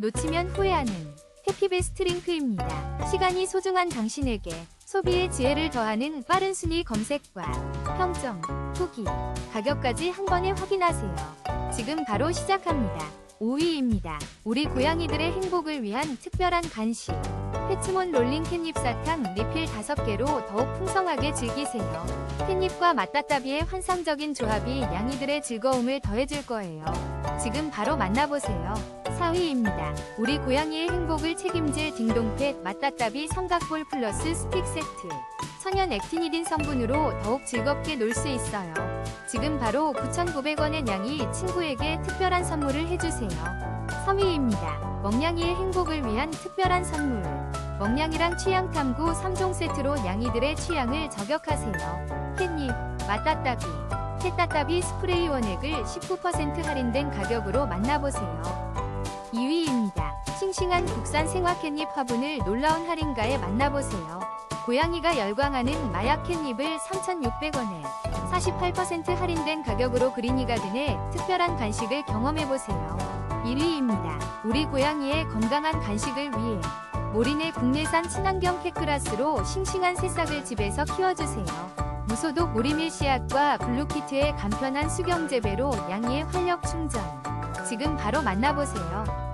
놓치면 후회하는 해피베스트 링크입니다. 시간이 소중한 당신에게 소비의 지혜를 더하는 빠른 순위 검색과 평점, 후기, 가격까지 한 번에 확인하세요. 지금 바로 시작합니다. 5위입니다. 우리 고양이들의 행복을 위한 특별한 간식. 페츠몬 롤링 캣닙 사탕 리필 5개로 더욱 풍성하게 즐기세요. 캣닙과 맛다따비의 환상적인 조합이 양이들의 즐거움을 더해줄 거예요. 지금 바로 만나보세요. 4위입니다. 우리 고양이의 행복을 책임질 딩동펫 맛다따비 삼각볼 플러스 스틱 세트. 천연 액티니딘 성분으로 더욱 즐겁게 놀 수 있어요. 지금 바로 9,900원의 양이 친구에게 특별한 선물을 해주세요. 3위입니다. 멍냥이의 행복을 위한 특별한 선물. 멍냥이랑 취향 탐구 3종 세트로 양이들의 취향을 저격하세요. 캣닙, 맛다따비, 캣따따비 스프레이 원액을 19% 할인된 가격으로 만나보세요. 2위입니다. 싱싱한 국산 생화 캣닙 화분을 놀라운 할인가에 만나보세요. 고양이가 열광하는 마약 캣닙을 3,600원에 48% 할인된 가격으로 그린이 가든의 특별한 간식을 경험해보세요. 1위입니다. 우리 고양이의 건강한 간식을 위해 모린의 국내산 친환경 캣그라스로 싱싱한 새싹을 집에서 키워주세요. 무소독 오리밀 씨앗과 블루키트의 간편한 수경 재배로 양이의 활력 충전. 지금 바로 만나보세요.